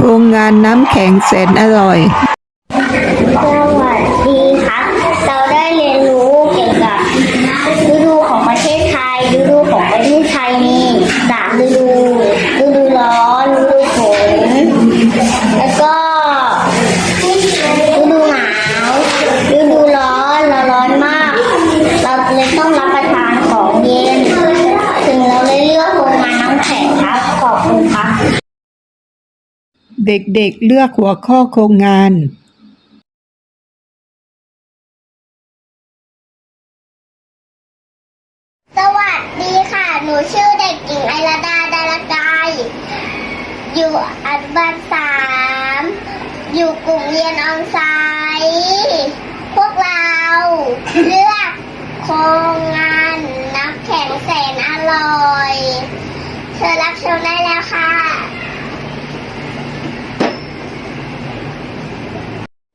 โครงงานน้ำแข็งแสนอร่อย เด็กๆเลือกหัวข้อโครงงาน สวัสดีค่ะ หนูชื่อเด็กหญิงไอราดาดารกาย อยู่อนุบาลสาม อยู่กลุ่มเรียนออนไซต์พวกเราเลือกโครงงานน้ำแข็งแสนอร่อยเชิญรับชมได้แล้วค่ะ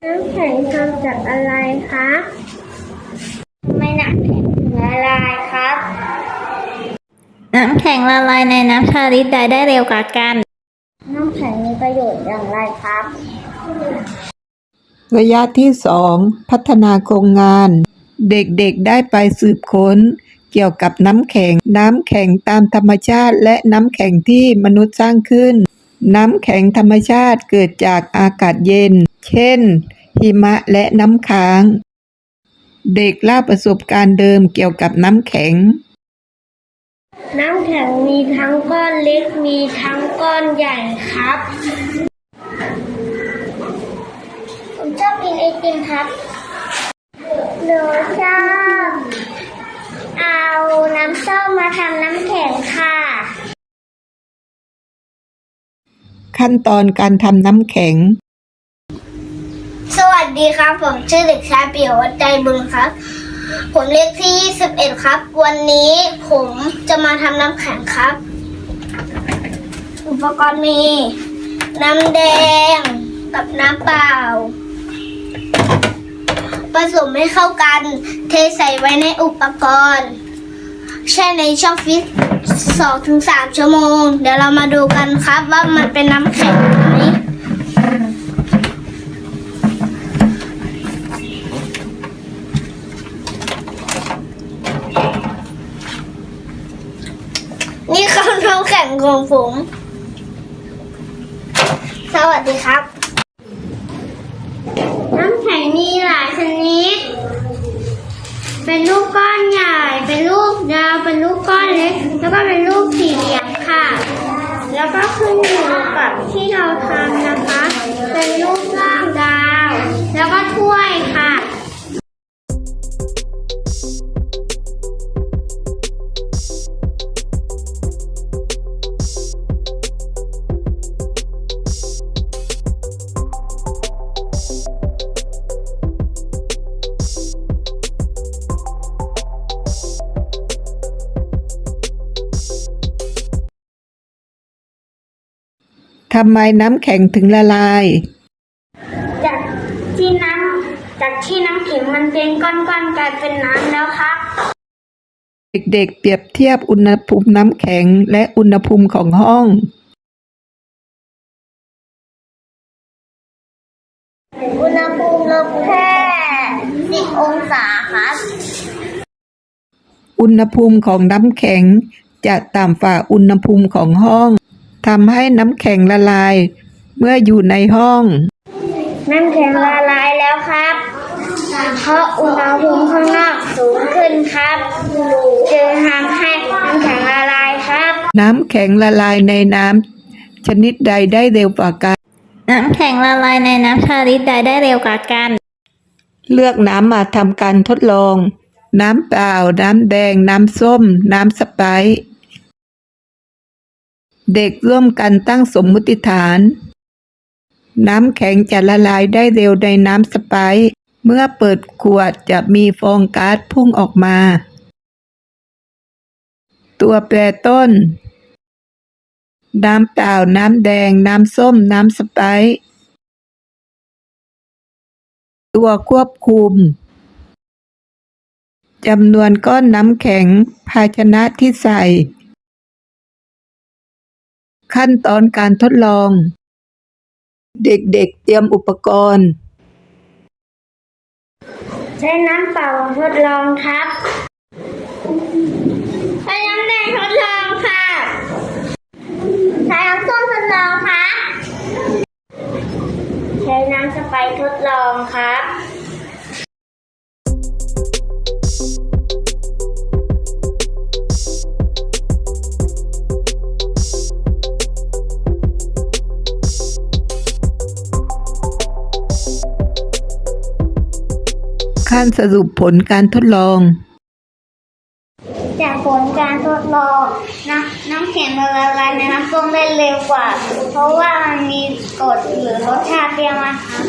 น้ำแข็งทำจากอะไรคะทำไมน้ำแข็งถึงละลายครับ น้ำแข็งละลายในน้ำชาลิตใดได้เร็วกว่ากัน น้ำแข็งมีประโยชน์อย่างไรครับ ระยะที่สองพัฒนาโครงงาน เด็กๆได้ไปสืบค้น เกี่ยวกับน้ำแข็ง น้ำแข็งตามธรรมชาติ และน้ำแข็งที่มนุษย์สร้างขึ้น น้ำแข็งธรรมชาติเกิดจากอากาศเย็น เช่น หิมะและน้ำค้าง เด็กเล่าประสบการณ์เดิมเกี่ยวกับน้ำแข็ง น้ำแข็งมีทั้งก้อนเล็กมีทั้งก้อนใหญ่ครับ ผมชอบกินไอติมครับ ขั้นตอนการทำน้ำแข็ง สวัสดีครับ ผมชื่อเด็กชายเปียวัดใจบุญครับ ผมเลขที่ 21 ครับ วันนี้ผมจะมาทำน้ำแข็งครับ อุปกรณ์มี น้ำแดงกับน้ำเปล่า ผสมให้เข้ากัน เทใส่ไว้ในอุปกรณ์ แช่ในช่องฟิต2-3ชั่วโมง เดี๋ยวเรามาดูกันครับว่ามันเป็นน้ำแข็งไหมนี่คือน้ำแข็งของผม สวัสดีครับ น้ำแข็งมีหลายชนิด เป็นลูกก้อนใหญ่ เป็นลูกยาว เป็นลูกก้อนเล็ก แล้วก็เป็นลูกสี่เหลี่ยมค่ะ แล้วก็ขึ้นอยู่กับที่เราทำนะคะ เป็นลูกร่างดาว แล้วก็ ทำไมน้ำแข็งถึงละลาย จากที่น้ำจากที่น้ำแข็งมันเป็นก้อนๆกลายเป็นน้ำแล้วครับ เด็กๆ เปรียบเทียบอุณหภูมิน้ำแข็งและอุณหภูมิของห้อง อุณหภูมิลบแค่สิบองศาครับอุณหภูมิของน้ำแข็งจะต่ำฝ่าอุณหภูมิของห้อง ทำให้น้ำแข็งละลาย เมื่ออยู่ในห้อง น้ำแข็งละลายแล้วครับ เพราะอุณหภูมิข้างนอกสูงขึ้นครับจึงทำให้น้ำแข็งละลายครับ น้ำแข็งละลายในน้ำชนิดใดได้เร็วกว่ากัน น้ำแข็งละลายในน้ำชาลิตใดได้เร็วกว่ากัน เลือกน้ำมาทำการทดลอง น้ำเปล่า น้ำแดง น้ำส้ม น้ำสไปร์ เด็กร่วมกันตั้งสมมุติฐาน น้ำแข็งจะละลายได้เร็วในน้ำสไปร์เมื่อเปิดขวดจะมีฟองก๊าซพุ่งออกมา ตัวแปรต้น น้ำเปล่า น้ำแดง น้ำส้ม น้ำสไปร์ตัวควบคุมจำนวนก้อนน้ำแข็ง ภาชนะที่ใส่ ขั้นตอนการทดลอง เด็กๆเตรียมอุปกรณ์ ใช้น้ำเปล่าทดลองครับใช้น้ำแดงทดลองค่ะใช้น้ำส้มทดลองครับใช้น้ำสไปทดลองครับ ขั้นสรุปผลการทดลอง จากผลการทดลองน้ำน้ำแข็งละลายในน้ำส้มได้เร็วกว่า เพราะว่ามันมีกรดหรือรสชาติเปรี้ยวมากครับ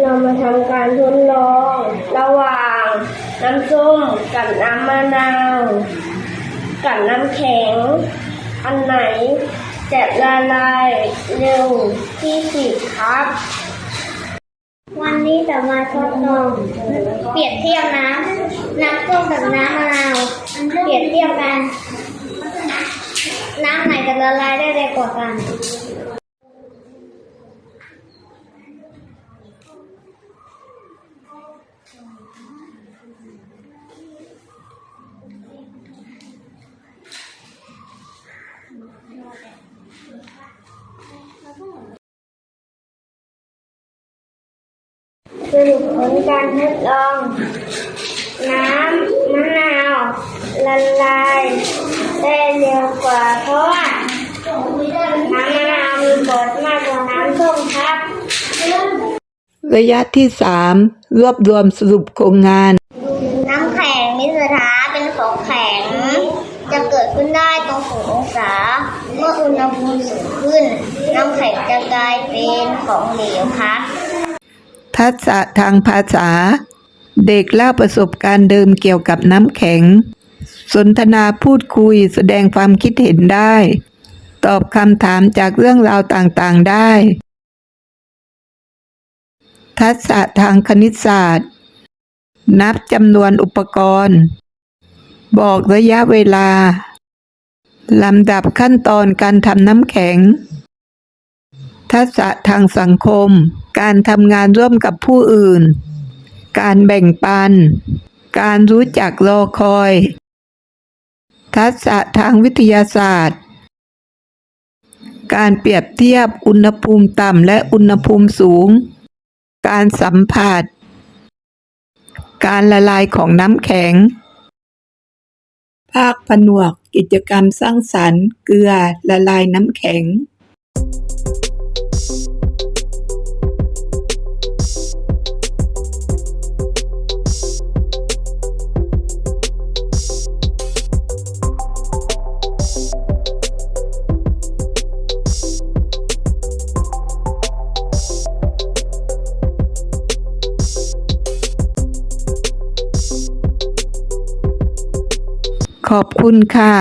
เรามาทำการทดลอง ระหว่างน้ำส้มกับน้ำมะนาวกับน้ำแข็ง อันไหนจะละลายเร็วที่สุดครับ วันนี้จะมาทดลองเปรียบเทียบน้ำน้ำส้มกับน้ำมะนาวเปรียบเทียบกัน น้ำไหนจะละลายได้เร็วกว่ากัน สรุปผลการทดลอง น้ำมะนาวละลายได้เร็วกว่า เพราะว่า น้ำมะนาวมีกรดมากกว่าน้ำส้มครับ ระยะที่3รวบรวมสรุปโครงงาน น้ำแข็งมิสถาเป็นของแข็ง จะเกิดขึ้นได้ตรงศูนย์องศา เมื่ออุณหภูมิสูงขึ้น น้ำแข็งจะกลายเป็นของเหลวครับ ทักษะทางภาษา เด็กเล่าประสบการณ์เดิมเกี่ยวกับน้ำแข็ง สนทนาพูดคุยแสดงความคิดเห็นได้ ตอบคำถามจากเรื่องราวต่างๆได้ ทักษะทางคณิตศาสตร์ นับจำนวนอุปกรณ์ บอกระยะเวลาลำดับขั้นตอนการทำน้ำแข็ง ทักษะทางสังคม การทำงานร่วมกับผู้อื่น การแบ่งปัน การรู้จักรอคอย ทักษะทางวิทยาศาสตร์ การเปรียบเทียบอุณหภูมิต่ำและอุณหภูมิสูง การสัมผัส การละลายของน้ำแข็ง ภาคผนวกกิจกรรมสร้างสรรค์ เกลือละลายน้ำแข็ง ขอบคุณค่ะ